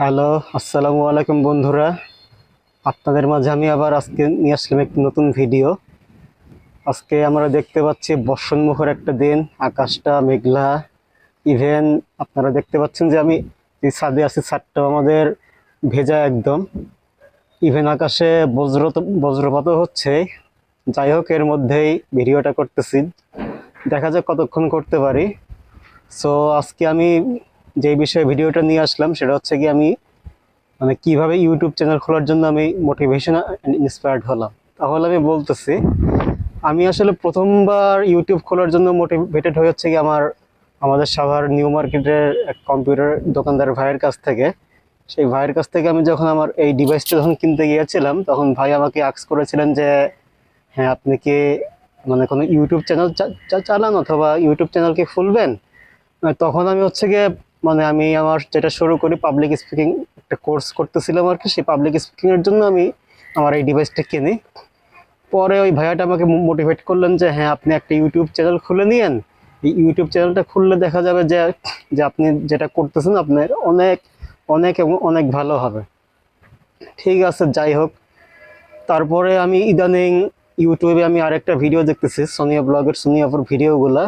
Hello, আসসালামু আলাইকুম বন্ধুরা। আপনাদের মাঝে আমি আবার আজকে নিয়ে আসলাম একটি নতুন ভিডিও। আজকে আমরা দেখতে পাচ্ছি বর্ষণমুখর একটা দিন, আকাশটা মেঘলা। ইভেন আপনারা দেখতে পাচ্ছেন যে আমি এই ছাদে আছি ছাদটা আমাদের ভেজা একদম। ইভেন আকাশে বজ্র, বজ্রপাতও হচ্ছে। যাই হোক, এর মধ্যেই ভিডিওটা করতেছি। দেখা যাক কতক্ষণ করতে পারি। সো আজকে আমি যে বিষয়ে ভিডিওটা নিয়ে আসলাম, সেটা হচ্ছে কি আমি মানে কীভাবে ইউটিউব চ্যানেল খোলার জন্য আমি মোটিভেশন ইন্সপায়ার্ড হলাম। তাহলে আমি বলতেছি, আমি আসলে প্রথমবার ইউটিউব খোলার জন্য মোটিভেটেড হয়ে হচ্ছে কি আমার, আমাদের সাভার নিউ মার্কেটের এক কম্পিউটার দোকানদার ভাইয়ের কাছ থেকে। সেই ভাইয়ের কাছ থেকে আমি যখন আমার এই ডিভাইসটা যখন কিনতে গিয়েছিলাম, তখন ভাই আমাকে আক্স করেছিলেন যে হ্যাঁ আপনি কি মানে কোনো ইউটিউব চ্যানেল চালান অথবা ইউটিউব চ্যানেল কি খুলবেন? তখন আমি হচ্ছে গিয়ে মানে আমি আমার যেটা শুরু করি পাবলিক স্পিকিং একটা কোর্স করতেছিলাম আর কি। সেই পাবলিক স্পিকিংয়ের জন্য আমি আমার এই ডিভাইসটা কিনি। পরে ওই ভাইয়াটা আমাকে মোটিভেট করলেন যে হ্যাঁ আপনি একটা ইউটিউব চ্যানেল খুলে নিয়েন। এই ইউটিউব চ্যানেলটা খুললে দেখা যাবে যে যে আপনি যেটা করতেছেন, আপনার অনেক অনেক এবং অনেক ভালো হবে। ঠিক আছে, যাই হোক। তারপরে আমি ইদানিং ইউটিউবে আমি আরেকটা ভিডিও দেখতেছি, সোনিয়া ব্লগের সোনিয়াপুর ভিডিওগুলা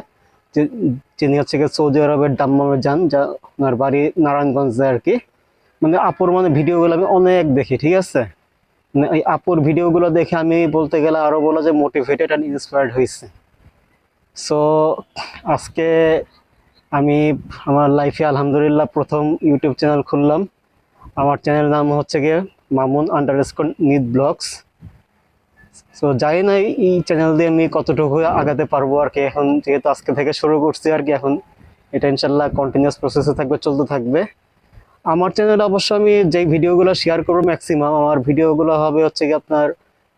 যিনি হচ্ছে গিয়ে সৌদি আরবের দাম্মামে যান, যা ওনার বাড়ি নারায়ণগঞ্জে আর কি। মানে আপুর মানে ভিডিওগুলো আমি অনেক দেখি, ঠিক আছে? মানে এই আপুর ভিডিওগুলো দেখে আমি বলতে গেলে আরও বলা যে মোটিভেটেড অ্যান্ড ইন্সপায়ার্ড হয়েছে। সো আজকে আমি আমার লাইফে আলহামদুলিল্লাহ প্রথম ইউটিউব চ্যানেল খুললাম। আমার চ্যানেলের নাম হচ্ছে গিয়ে Mamun underscore need blogs. So জানি না এই চ্যানেল দিয়ে আমি কতটুকু আগাতে পারব আর কি। এখন যেহেতু আজকে থেকে শুরু করছি আর কি, এখন এটা ইনশাল্লাহ কন্টিনিউয়াস প্রসেসে থাকবে, চলতে থাকবে। আমার চ্যানেলে অবশ্য আমি যেই ভিডিওগুলো শেয়ার করব ম্যাক্সিমাম আমার ভিডিওগুলো হবে হচ্ছে কি আপনার,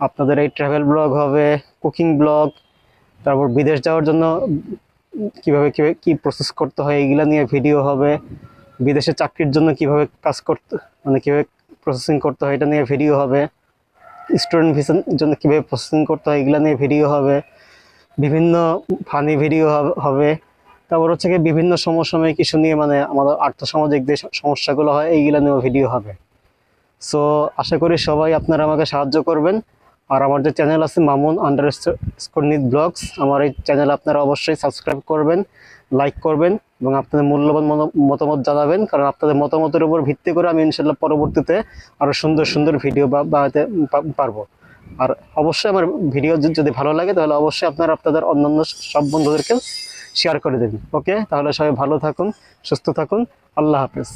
আপনাদের এই ট্রাভেল ব্লগ হবে কুকিং ব্লগ তারপর বিদেশ যাওয়ার জন্য কীভাবে কীভাবে কী প্রসেস করতে হয়, এইগুলা নিয়ে ভিডিও হবে, বিদেশে চাকরির জন্য কীভাবে কাজ করতে মানে কীভাবে প্রসেসিং করতে হয়, এটা নিয়ে ভিডিও হবে। স্টুডেন্ট ভিসার জন্য কীভাবে প্রসেসিং করতে হয়, এগুলো নিয়ে ভিডিও হবে, বিভিন্ন ফানি ভিডিও হবে তারপর হচ্ছে কি বিভিন্ন সমসাময়িক ইস্যু নিয়ে মানে আমাদের আর্থসামাজিক যে সমস্যাগুলো হয়, এইগুলো নিয়েও ভিডিও হবে। সো আশা করি সবাই আপনারা আমাকে সাহায্য করবেন। আর আমার যে চ্যানেল আছে, মামুন আন্ডার স্কর্নিত ব্লগস, আমার এই চ্যানেল আপনারা অবশ্যই সাবস্ক্রাইব করবেন লাইক করবেন। এবং আপনাদের মূল্যবান মতামত জানাবেন, কারণ আপনাদের মতামতের উপর ভিত্তি করে আমি ইনশাল্লাহ পরবর্তীতে আরও সুন্দর সুন্দর ভিডিও বানাতে পারব। আর অবশ্যই আমার ভিডিও যদি ভালো লাগে, তাহলে অবশ্যই আপনারা আপনাদের অন্যান্য সব বন্ধুদেরকে শেয়ার করে দেবেন। ওকে তাহলে সবাই ভালো থাকুন, সুস্থ থাকুন। আল্লাহ হাফেজ।